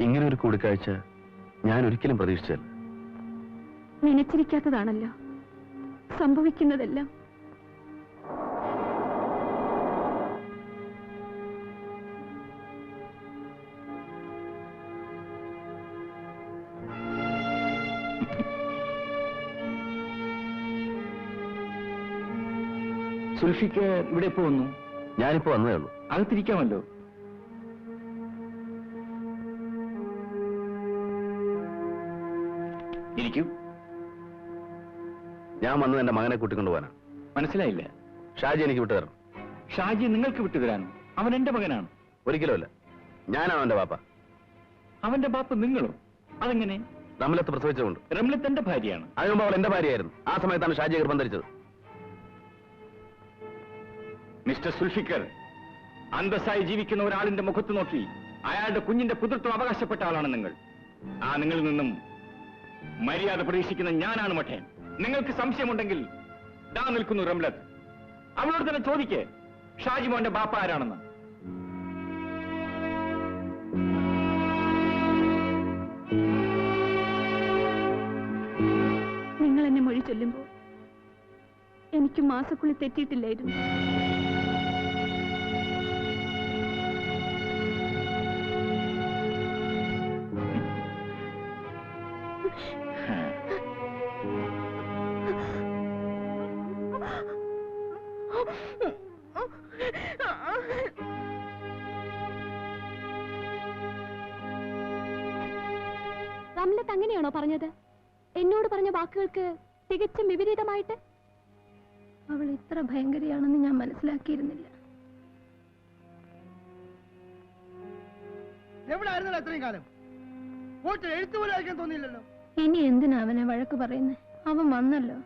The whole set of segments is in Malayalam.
ഇങ്ങനെ ഒരു കൂടിക്കാഴ്ച ഞാൻ ഒരിക്കലും പ്രതീക്ഷിച്ചല്ല നനച്ചിരിക്കാത്തതാണല്ലോ സംഭവിക്കുന്നതെല്ലാം. സുൽഫിക്ക് ഇവിടെ എപ്പോ വന്നു? ഞാനിപ്പോ വന്നേ ഉള്ളൂ. അകത്തിരിക്കാമല്ലോ. ഇരിക്കൂ. ഞാൻ വന്നത് എന്റെ മകനെ കൂട്ടിക്കൊണ്ടു പോകാനാണ്. മനസ്സിലായില്ല. ഷാജി എനിക്ക് വിട്ടു തരണം. ഷാജി നിങ്ങൾക്ക് വിട്ടു വിട്ടുതരാനോ അവൻ എന്റെ മകനാണ്. ഒരിക്കലുമല്ല. ഞാനാണ് അവന്റെ പാപ്പ അവന്റെ ബാപ്പ നിങ്ങളോ? അതെങ്ങനെ? റംലത്ത് പ്രസവിച്ചതുകൊണ്ട്. റംലത്ത് എന്റെ ഭാര്യയാണ്. അതിനു മുമ്പ് അവൾ എന്റെ ഭാര്യയായിരുന്നു. ആ സമയത്താണ് ഷാജി ഗർഭം ധരിച്ചത് മിസ്റ്റർ സുൽഫിക്കർ അന്തസ്സായി ജീവിക്കുന്ന ഒരാളിന്റെ മുഖത്ത് നോക്കി അയാളുടെ കുഞ്ഞിന്റെ പുതൃത്വം അവകാശപ്പെട്ട ആളാണ് നിങ്ങൾ. ആ നിങ്ങളിൽ നിന്നും മര്യാദ പ്രതീക്ഷിക്കുന്ന ഞാനാണ് മഠേൻ. നിങ്ങൾക്ക് സംശയമുണ്ടെങ്കിൽ ദാ നിൽക്കുന്നു റംലത്ത്. അവളോട് തന്നെ ചോദിക്കേ ഷാജി മോന്റെ ബാപ്പ ആരാണെന്ന്. നിങ്ങൾ എന്നെ മൊഴി ചൊല്ലുമ്പോൾ എനിക്ക് മാസക്കുള്ളി തെറ്റിയിട്ടില്ലായിരുന്നു. റംലത്ത് അങ്ങനെയാണോ പറഞ്ഞത്? എന്നോട് പറഞ്ഞ വാക്കുകൾക്ക് തികച്ചും വിപരീതമായിട്ട്? അവൾ ഇത്ര ഭയങ്കരയാണെന്ന് ഞാൻ മനസ്സിലാക്കിയിരുന്നില്ല. എവിടായിരുന്നല്ലോ അത്രയും കാലം? അയക്കാൻ തോന്നിയില്ലല്ലോ. ഇനി എന്തിനാ അവനെ വഴക്ക് പറയുന്നത് അവൻ വന്നല്ലോ.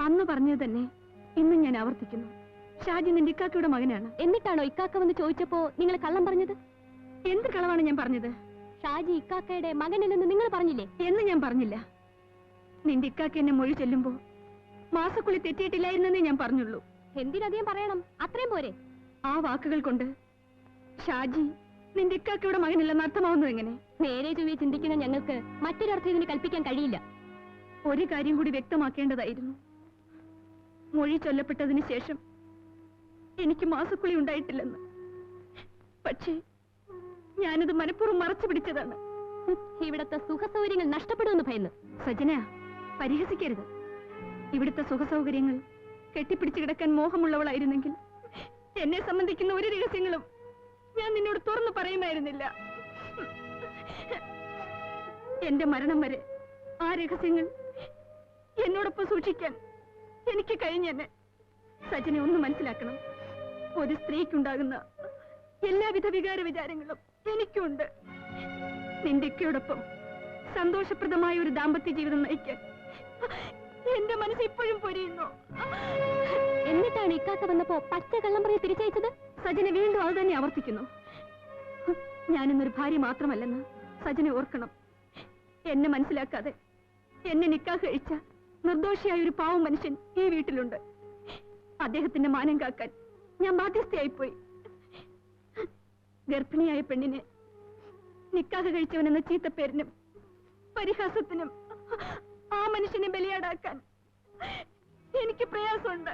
അന്ന് പറഞ്ഞത് തന്നെ ഇന്ന് ഞാൻ ആവർത്തിക്കുന്നു. ഷാജി നിന്റെ ഇക്കാക്കയുടെ മകനാണ്. എന്നിട്ടാണോ ഇക്കാക്ക വന്ന് ചോദിച്ചപ്പോ നിങ്ങൾ കള്ളം പറഞ്ഞത്? എന്ത് കളവാണ് ഞാൻ പറഞ്ഞത്? ഷാജി ഇക്കാക്കയുടെ മകനല്ലെന്ന് നിങ്ങൾ പറഞ്ഞില്ലേ? എന്ന് ഞാൻ പറഞ്ഞില്ല. നിന്റെ ഇക്കാക്ക എന്നെ മൊഴി ചെല്ലുമ്പോ മാസക്കുള്ളി തെറ്റിയിട്ടില്ലായിരുന്നെന്നേ ഞാൻ പറഞ്ഞുള്ളൂ. എന്തിനധികം പറയണം? അത്രയും പോരെ. ആ വാക്കുകൾ കൊണ്ട് ഷാജി നിന്റെ ഇക്കാക്കയുടെ മകനല്ലെന്ന് അർത്ഥമാവുന്നത് എങ്ങനെ? നേരെ ചൊവ്വെ ചിന്തിക്കുന്ന ഞങ്ങൾക്ക് മറ്റൊരർത്ഥം ഇതിന് കൽപ്പിക്കാൻ കഴിയില്ല. ഒരു കാര്യം കൂടി വ്യക്തമാക്കേണ്ടതായിരുന്നു. മൊഴി ചൊല്ലപ്പെട്ടതിന് ശേഷം എനിക്ക് മാസക്കുളി ഉണ്ടായിട്ടില്ലെന്ന്. പക്ഷേ ഞാനത് മനഃപൂർവം മറച്ചു പിടിച്ചതാണ്. ഇവിടത്തെ സുഖസൗകര്യങ്ങൾ നഷ്ടപ്പെടുമെന്ന് ഭയന്ന്. സജന പരിഹസിക്കരുത്. ഇവിടുത്തെ സുഖസൗകര്യങ്ങൾ കെട്ടിപ്പിടിച്ചു കിടക്കാൻ മോഹമുള്ളവളായിരുന്നെങ്കിൽ എന്നെ സംബന്ധിക്കുന്ന ഒരു രഹസ്യങ്ങളും ഞാൻ നിന്നോട് തുറന്നു പറയുമായിരുന്നില്ല. എന്റെ മരണം വരെ ആ രഹസ്യങ്ങൾ എന്നോടൊപ്പം സൂക്ഷിക്കാൻ എനിക്ക് കഴിഞ്ഞെന്നെ സജനെ ഒന്ന് മനസ്സിലാക്കണം. ഒരു സ്ത്രീക്കുണ്ടാകുന്ന എല്ലാവിധ വികാര വിചാരങ്ങളും എനിക്കുണ്ട്. നിന്റെ ഇക്കയോടൊപ്പം സന്തോഷപ്രദമായ ഒരു ദാമ്പത്യ ജീവിതം നയിക്കാൻ എന്റെ മനസ്സ് ഇപ്പോഴും പൊരിയുന്നു. എന്നിട്ടാണ് ഇക്കാക്ക വന്നപ്പോ പച്ച കള്ളം പറഞ്ഞ് തിരിച്ചയച്ചത്? സജന വീണ്ടും അത് തന്നെ ആവർത്തിക്കുന്നു. ഞാനിന്നൊരു ഭാര്യ മാത്രമല്ലെന്ന് സജന ഓർക്കണം. എന്നെ മനസ്സിലാക്കാതെ എന്നെ നിക്കാഹ് കഴിച്ച നിർദോഷിയായ ഒരു പാവം മനുഷ്യൻ ഈ വീട്ടിലുണ്ട്. അദ്ദേഹത്തിന്റെ മാനം കാക്കാൻ ഞാൻ ബാധ്യസ്ഥയായിപ്പോയി. ഗർഭിണിയായ പെണ്ണിനെ നിക്കാഹ് കഴിച്ചവനെന്ന ചീത്തപ്പേരിനും പരിഹാസത്തിനും ആ മനുഷ്യനെ ബലിയാടാക്കാൻ എനിക്ക് പ്രയാസമുണ്ട്.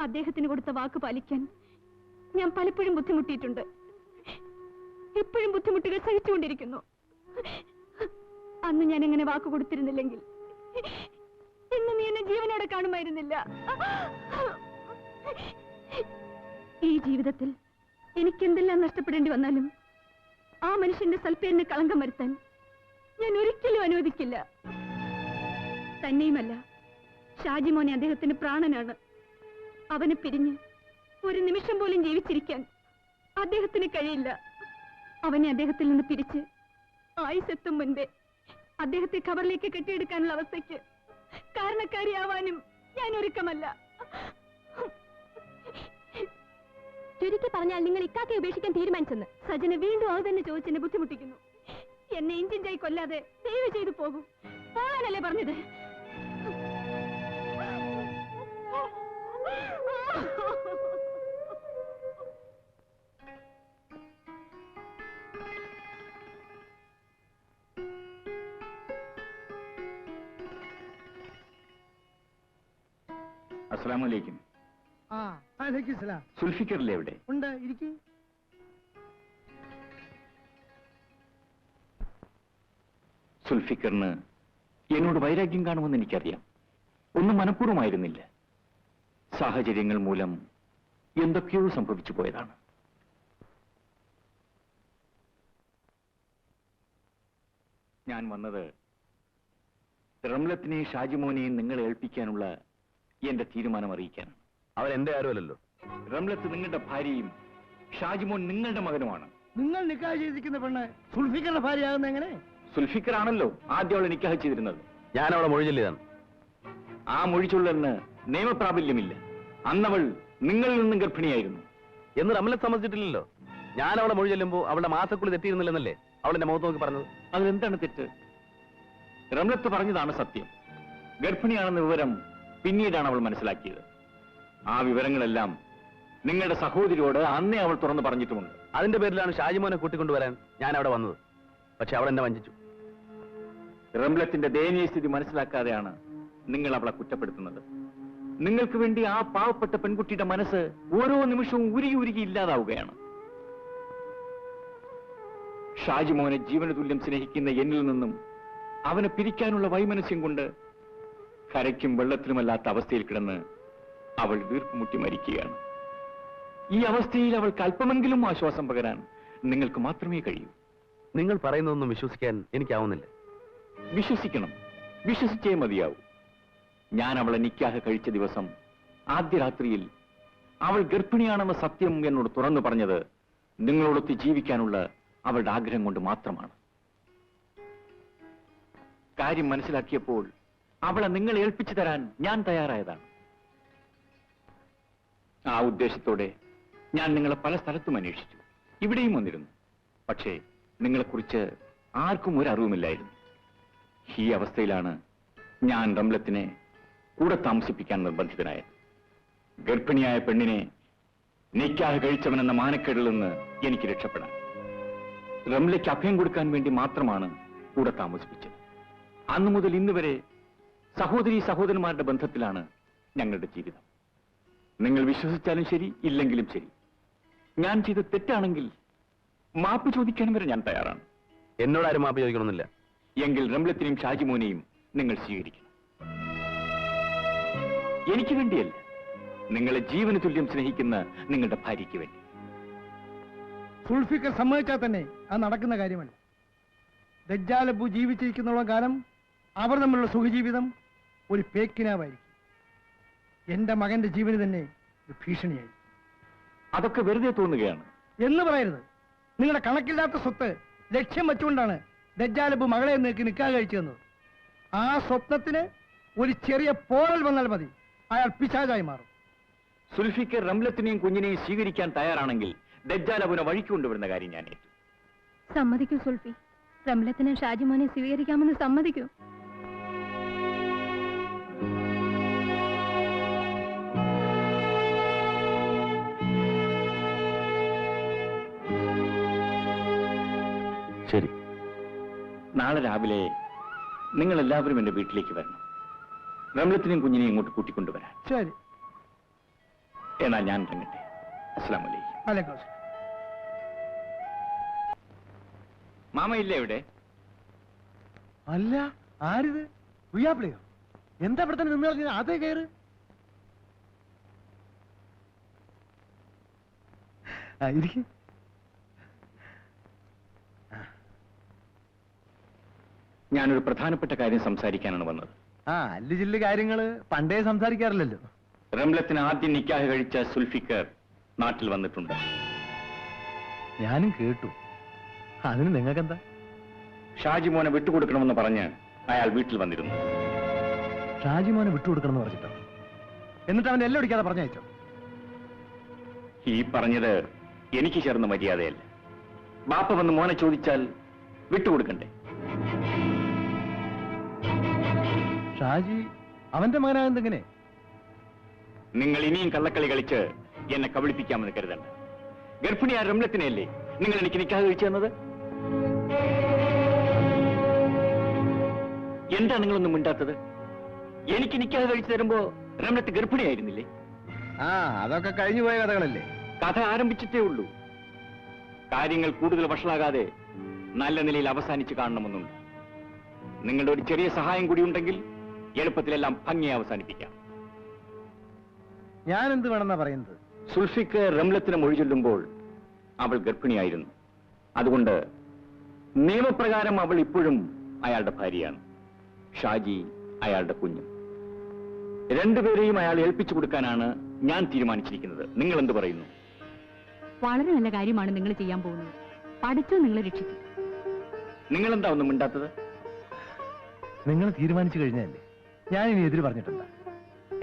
അദ്ദേഹത്തിന് കൊടുത്ത വാക്ക് പാലിക്കാൻ ഞാൻ പലപ്പോഴും ബുദ്ധിമുട്ടിയിട്ടുണ്ട്. ഇപ്പോഴും ബുദ്ധിമുട്ടുകൾ സഹിച്ചുകൊണ്ടിരിക്കുന്നു. അന്ന് ഞാൻ എങ്ങനെ വാക്ക് കൊടുത്തിരുന്നില്ലെങ്കിൽ ജീവനോടെ കാണുമായിരുന്നില്ല ഈ ജീവിതത്തിൽ എനിക്കെന്തെല്ലാം നഷ്ടപ്പെടേണ്ടി വന്നാലും ആ മനുഷ്യന്റെ സൽപ്പേരിന് കളങ്കം വരുത്താൻ ഞാൻ ഒരിക്കലും അനുവദിക്കില്ല. തന്നെയുമല്ല ഷാജിമോനെ അദ്ദേഹത്തിന് പ്രാണനാണ്. അവനെ പിരിഞ്ഞ് ഒരു നിമിഷം പോലും ജീവിച്ചിരിക്കാൻ അദ്ദേഹത്തിന് കഴിയില്ല. അവനെ അദ്ദേഹത്തിൽ നിന്ന് പിരിച്ച് ആയുസെത്തും മുൻപേ അദ്ദേഹത്തെ ഖബറിലേക്ക് കെട്ടിയെടുക്കാനുള്ള അവസ്ഥയ്ക്ക് കാരണക്കാരിയാവാനും ഞാൻ ഒരുക്കമല്ല ചുരുക്കി പറഞ്ഞാൽ നിങ്ങൾ ഇക്കാക്കെ ഉപേക്ഷിക്കാൻ തീരുമാനിച്ചെന്ന് സജന വീണ്ടും അത് തന്നെ ചോദിച്ചെന്നെ ബുദ്ധിമുട്ടിക്കുന്നു. എന്നെ ഇഞ്ചിഞ്ചായി കൊല്ലാതെ ദയവ് ചെയ്തു പോകും. പോകാനല്ലേ പറഞ്ഞത്? സുൽഫിക്കറിലെ എവിടെ ഉണ്ട് ഇരിക്കി. സുൽഫിക്കറിന് എന്നോട് വൈരാഗ്യം കാണുമെന്ന് എനിക്കറിയാം. ഒന്നും മനഃപൂർവമായിരുന്നില്ല. സാഹചര്യങ്ങൾ മൂലം എന്തൊക്കെയോ സംഭവിച്ചു പോയതാണ്. ഞാൻ വന്നത് റംലത്തിനെയും ഷാജിമോനെയും നിങ്ങളെ ഏൽപ്പിക്കാനുള്ള എന്റെ തീരുമാനം അറിയിക്കാൻ. അവരെന്റെ എന്റെ ആരുമല്ലല്ലോ. റംലത്ത് നിങ്ങളുടെ ഭാര്യയും ഷാജിമോൻ നിങ്ങളുടെ മകനുമാണ്. നിങ്ങൾ നിക്കാഹ് ചെയ്തിരിക്കുന്ന പെണ്ണ് സുൽഫിക്കറിന്റെ ഭാര്യയാകുന്ന എങ്ങനെ? സുൽഫിക്കർ ആണല്ലോ ആദ്യം അവളെ നിക്കാഹ് ചെയ്തിരുന്നത്. ഞാൻ അവളെ മൊഴി ആ മൊഴിച്ചുള്ളെന്ന് നിയമപ്രാബല്യമില്ല. അന്നവൾ നിങ്ങളിൽ നിന്നും ഗർഭിണിയായിരുന്നു. എന്ന് റംലത്ത് സമ്മതിച്ചിട്ടില്ലല്ലോ. ഞാൻ അവളെ മൊഴി ചെല്ലുമ്പോ അവളുടെ മാസക്കുള്ളി തെറ്റിയിരുന്നില്ലെന്നല്ലേ അവളെന്റെ മുഖത്ത് നോക്കി പറഞ്ഞത്? അതിലെന്താണ് തെറ്റ്? റംലത്ത് പറഞ്ഞതാണ് സത്യം. ഗർഭിണിയാണെന്ന വിവരം പിന്നീടാണ് അവൾ മനസ്സിലാക്കിയത്. ആ വിവരങ്ങളെല്ലാം നിങ്ങളുടെ സഹോദരിയോട് അന്നേ അവൾ തുറന്നു പറഞ്ഞിട്ടുമുണ്ട്. അതിന്റെ പേരിലാണ് ഷാജിമോനെ കൂട്ടിക്കൊണ്ടുവരാൻ ഞാൻ അവിടെ വന്നത്. പക്ഷെ അവൾ എന്നെ വഞ്ചിച്ചു. റംലത്തിന്റെ ദയനീയ സ്ഥിതി മനസ്സിലാക്കാതെയാണ് നിങ്ങൾ അവളെ കുറ്റപ്പെടുത്തുന്നത്. നിങ്ങൾക്ക് വേണ്ടി ആ പാവപ്പെട്ട പെൺകുട്ടിയുടെ മനസ്സ് ഓരോ നിമിഷവും ഉരുകി ഉരുകി ഇല്ലാതാവുകയാണ്. ഷാജിമോനെ ജീവന തുല്യം സ്നേഹിക്കുന്ന എന്നിൽ നിന്നും അവനെ പിരിക്കാനുള്ള വൈമനസ്യം കൊണ്ട് കരയ്ക്കും വെള്ളത്തിലുമല്ലാത്ത അവസ്ഥയിൽ കിടന്ന് അവൾ വീർപ്പുമുട്ടി മരിക്കുകയാണ്. ഈ അവസ്ഥയിൽ അവൾക്ക് അല്പമെങ്കിലും ആശ്വാസം പകരാൻ നിങ്ങൾക്ക് മാത്രമേ കഴിയൂ. നിങ്ങൾ പറയുന്നതൊന്നും വിശ്വസിക്കാൻ എനിക്കാവുന്നില്ല. വിശ്വസിക്കണം. വിശ്വസിച്ചേ മതിയാവൂ. ഞാൻ അവളെ നിക്കാഹ് കഴിച്ച ദിവസം ആദ്യ രാത്രിയിൽ അവൾ ഗർഭിണിയാണെന്ന സത്യം എന്നോട് തുറന്നു പറഞ്ഞത് നിങ്ങളോടൊത്ത് ജീവിക്കാനുള്ള അവളുടെ ആഗ്രഹം കൊണ്ട് മാത്രമാണ്. കാര്യം മനസ്സിലാക്കിയപ്പോൾ അവളെ നിങ്ങൾ ഏൽപ്പിച്ചു തരാൻ ഞാൻ തയ്യാറായതാണ്. ആ ഉദ്ദേശത്തോടെ ഞാൻ നിങ്ങളെ പല സ്ഥലത്തും അന്വേഷിച്ചു. ഇവിടെയും വന്നിരുന്നു. പക്ഷേ നിങ്ങളെക്കുറിച്ച് ആർക്കും ഒരു അറിവുമില്ലായിരുന്നു. ഈ അവസ്ഥയിലാണ് ഞാൻ റംലത്തിനെ കൂടെ താമസിപ്പിക്കാൻ നിർബന്ധിതനായത്. ഗർഭിണിയായ പെണ്ണിനെ നിക്കാഹ് കഴിച്ചവനെന്ന മാനക്കേടിൽ നിന്ന് എനിക്ക് രക്ഷപ്പെടാൻ. റംലയ്ക്ക് അഭയം കൊടുക്കാൻ വേണ്ടി മാത്രമാണ് കൂടെ താമസിപ്പിച്ചത്. അന്നു മുതൽ ഇന്ന് വരെ സഹോദരി സഹോദരന്മാരുടെ ബന്ധത്തിലാണ് ഞങ്ങളുടെ ജീവിതം. നിങ്ങൾ വിശ്വസിച്ചാലും ശരി ഇല്ലെങ്കിലും ശരി. ഞാൻ ചെയ്ത തെറ്റാണെങ്കിൽ മാപ്പ് ചോദിക്കാൻ വരെ ഞാൻ തയ്യാറാണ്. എന്നോട് ആരും മാപ്പ് ചോദിക്കണമെന്നില്ല. എങ്കിൽ റംലത്തിനെയും ഷാജിമോനെയും നിങ്ങൾ സ്വീകരിക്കണം. എനിക്ക് വേണ്ടിയല്ല നിങ്ങളെ ജീവന തുല്യം സ്നേഹിക്കുന്ന നിങ്ങളുടെ ഭാര്യയ്ക്ക് വേണ്ടി. സുൽഫിക്കർ സമ്മതിച്ചാൽ തന്നെ അത് നടക്കുന്ന കാര്യമല്ല. ദജ്ജാലബു ജീവിച്ചിരിക്കുന്നുള്ള കാലം അവർ തമ്മിലുള്ള സുഖജീവിതം ഒരു പേക്കിനാവായിരിക്കും. എന്റെ മകന്റെ ജീവന് തന്നെ ഒരു ഭീഷണിയായി അതൊക്കെ വെറുതെ തോന്നുകയാണ്. എന്ന് പറയരുത്. നിങ്ങളുടെ കണക്കില്ലാത്ത സ്വത്ത് ലക്ഷ്യം വെച്ചുകൊണ്ടാണ് ദജ്ജാലബ് മകളെ നീക്കി നിൽക്കാൻ കഴിച്ചു തന്നത്. ആ സ്വപ്നത്തിന് ഒരു ചെറിയ പോറൽ വന്നാൽ മതി. അയാൾ പിശാചായി മാറും. സുൽഫിക്ക് റംലത്തിനെയും കുഞ്ഞിനെയും സ്വീകരിക്കാൻ തയ്യാറാണെങ്കിൽ ദജ്ജാലബുനെ വഴിക്ക് കൊണ്ടുവരുന്ന കാര്യം ഞാൻ ഏറ്റു. സമ്മതിക്കൂ സുൽഫി. റംലത്തിനെ ഷാജിമോനെ സ്വീകരിക്കാമെന്ന് സമ്മതിക്കൂ. ശരി. നാളെ രാവിലെ നിങ്ങൾ എല്ലാവരും എന്റെ വീട്ടിലേക്ക് വരണം. റംലത്തിനെയും കുഞ്ഞിനെയും ഇങ്ങോട്ട് കൂട്ടിക്കൊണ്ടുവരാൻ. ശരി. എന്നാൽ ഞാൻ ഇറങ്ങട്ടെ. അസ്സാം വലൈക്കും അലൈക്കും അസ്സലാം. മാമ ഇല്ല ഇവിടെ? അല്ല ആരിത്? ഉയ്യാപ്പിളിയോ എന്താ ഇവിടെ തന്നെ നിന്ന് അതേ കയറ്. ആ ഇരിക്ക്. ഞാനൊരു പ്രധാനപ്പെട്ട കാര്യം സംസാരിക്കാനാണ് വന്നത്. ആ അല്ലു ജില്ല് കാര്യങ്ങൾ പണ്ടേ സംസാരിക്കാറില്ലല്ലോ. റംലത്തിന് ആദ്യം നിക്കാഹ് കഴിച്ച സുൽഫിക്കർ നാട്ടിൽ വന്നിട്ടുണ്ട്. ഞാനും കേട്ടു. അതിന് നിങ്ങൾക്കെന്താ? ഷാജിമോനെ വിട്ടുകൊടുക്കണമെന്ന് പറഞ്ഞ് അയാൾ വീട്ടിൽ വന്നിരുന്നു. ഷാജി മോനെ വിട്ടുകൊടുക്കണം എന്ന് പറഞ്ഞിട്ടോ? എന്നിട്ട് അവൻ എല്ലാം ഒടിക്കാതെ പറഞ്ഞയച്ചോ? ഈ പറഞ്ഞത് എനിക്ക് ചേർന്ന മര്യാദയല്ല. ബാപ്പ വന്ന് മോനെ ചോദിച്ചാൽ വിട്ടുകൊടുക്കണ്ടേ? ഷാജി അവന്റെ മകനാകുന്നെങ്ങനെ നിങ്ങൾ ഇനിയും കള്ളക്കളി കളിച്ച് എന്നെ കബളിപ്പിക്കാമെന്ന് കരുതണ്ട. ഗർഭിണിയായ റംലത്തിനെയല്ലേ നിങ്ങൾ എനിക്ക് നിക്കാഹ് കഴിച്ചു തന്നത്? എന്താ നിങ്ങളൊന്നും മിണ്ടാത്തത്? എനിക്ക് നിക്കാതെ കഴിച്ചു തരുമ്പോ റംലത്ത് ഗർഭിണിയായിരുന്നില്ലേ? ആ അതൊക്കെ കഴിഞ്ഞു പോയ കഥകളല്ലേ? കഥ ആരംഭിച്ചിട്ടേ ഉള്ളൂ. കാര്യങ്ങൾ കൂടുതൽ വഷളാകാതെ നല്ല നിലയിൽ അവസാനിച്ച് കാണണമെന്നുണ്ട്. നിങ്ങളുടെ ഒരു ചെറിയ സഹായം കൂടി ഉണ്ടെങ്കിൽ എളുപ്പത്തിലെല്ലാം ഭംഗി അവസാനിപ്പിക്കാം. ഞാൻ എന്ത് വേണമെന്നാ പറയുന്നത്? സുൽഫിക്ക് റംലത്തിന് മൊഴി ചൊല്ലുമ്പോൾ അവൾ ഗർഭിണിയായിരുന്നു. അതുകൊണ്ട് നിയമപ്രകാരം അവൾ ഇപ്പോഴും അയാളുടെ ഭാര്യയാണ്. ഷാജി അയാളുടെ കുഞ്ഞ്. രണ്ടുപേരെയും അയാൾ ഏൽപ്പിച്ചു കൊടുക്കാനാണ് ഞാൻ തീരുമാനിച്ചിരിക്കുന്നത്. നിങ്ങൾ എന്ത് പറയുന്നു? വളരെ നല്ല കാര്യമാണ് നിങ്ങൾ ചെയ്യാൻ പോകുന്നത്. പഠിച്ചു നിങ്ങളെ രക്ഷിക്കും. നിങ്ങൾ എന്താ ഒന്നും മിണ്ടാത്തത്? നിങ്ങൾ തീരുമാനിച്ചു കഴിഞ്ഞല്ലേ? ഞാൻ ഇനി എതിര് പറഞ്ഞിട്ടുണ്ട്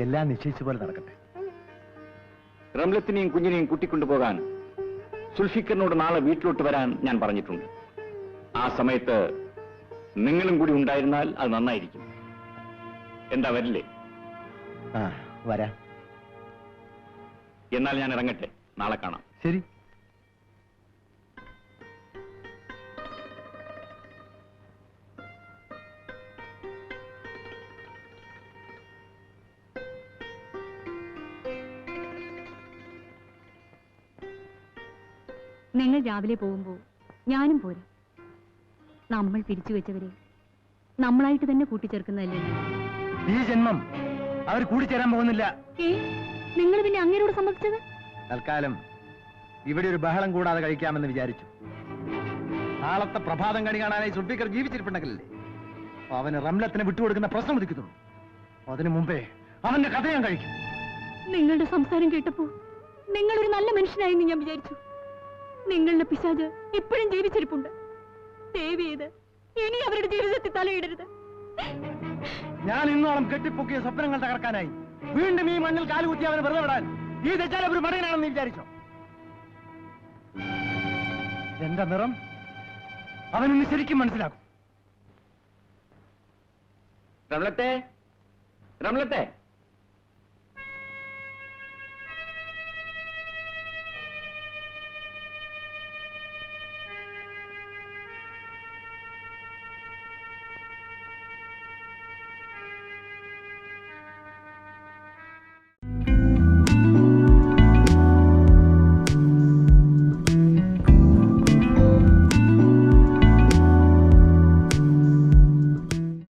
എല്ലാം നിശ്ചയിച്ച പോലെ നടക്കട്ടെ. റംലത്തിനെയും കുഞ്ഞിനെയും കൂട്ടിക്കൊണ്ടുപോകാൻ സുൽഫിക്കറിനോട് നാളെ വീട്ടിലോട്ട് വരാൻ ഞാൻ പറഞ്ഞിട്ടുണ്ട്. ആ സമയത്ത് നിങ്ങളും കൂടി ഉണ്ടായിരുന്നാൽ അത് നന്നായിരിക്കും. എന്താ വരില്ലേ? ആ വരാം. എന്നാൽ ഞാൻ ഇറങ്ങട്ടെ. നാളെ കാണാം. ശരി. നിങ്ങൾ രാവിലെ പോകുമ്പോൾ ഞാനും പോരും. നമ്മൾ പിരിച്ചു വെച്ചവരെ നമ്മളായിട്ട് തന്നെ കൂട്ടിച്ചേർക്കുന്നതല്ലേ. ഈ ജന്മം അവർ കൂടിച്ചേരാൻ പോകുന്നില്ല. നിങ്ങൾ പിന്നെ അങ്ങേരോട് സമ്മതിച്ചത്? തൽക്കാലം ഇവിടെ ഒരു ബഹളം കൂടാതെ കഴിക്കാമെന്ന് വിചാരിച്ചു. നാളത്തെ പ്രഭാതം കണി കാണാനായി സുൽഫിക്കർ ജീവിച്ചിരിപ്പുണ്ടെങ്കിലല്ലേ? അവന് റംലത്തിന് വിട്ടുകൊടുക്കുന്ന പ്രശ്നം ഉദിക്കുന്നുള്ളൂ അതിനു മുമ്പേ അവന്റെ കഥ ഞാൻ കഴിക്കും. നിങ്ങളുടെ സംസാരം കേട്ടപ്പോ നിങ്ങളൊരു നല്ല മനുഷ്യനായെന്ന് ഞാൻ വിചാരിച്ചു. നിങ്ങളുടെ പിശാജ് ഇപ്പോഴും ജീവിച്ചിരിപ്പുണ്ട്. ദേവി ഇത് ഇനി അവരുടെ ജീവിതത്തിൽ തലയിടരുത്. ഞാൻ ഇന്നോളം കെട്ടിപ്പൊക്കിയ സ്വപ്നങ്ങൾ തകർക്കാനായി വീണ്ടും ഈ മണ്ണിൽ കാലുകുത്തി അവനെ വെറുതെ വിടാൻ ഈ തെച്ചാൽ ഒരു മടങ്ങനാണെന്ന് വിചാരിച്ചോ? എന്റെ നിറം? അവനൊന്ന് ശരിക്കും മനസ്സിലാക്കും. റംലത്തെ റംലത്തെ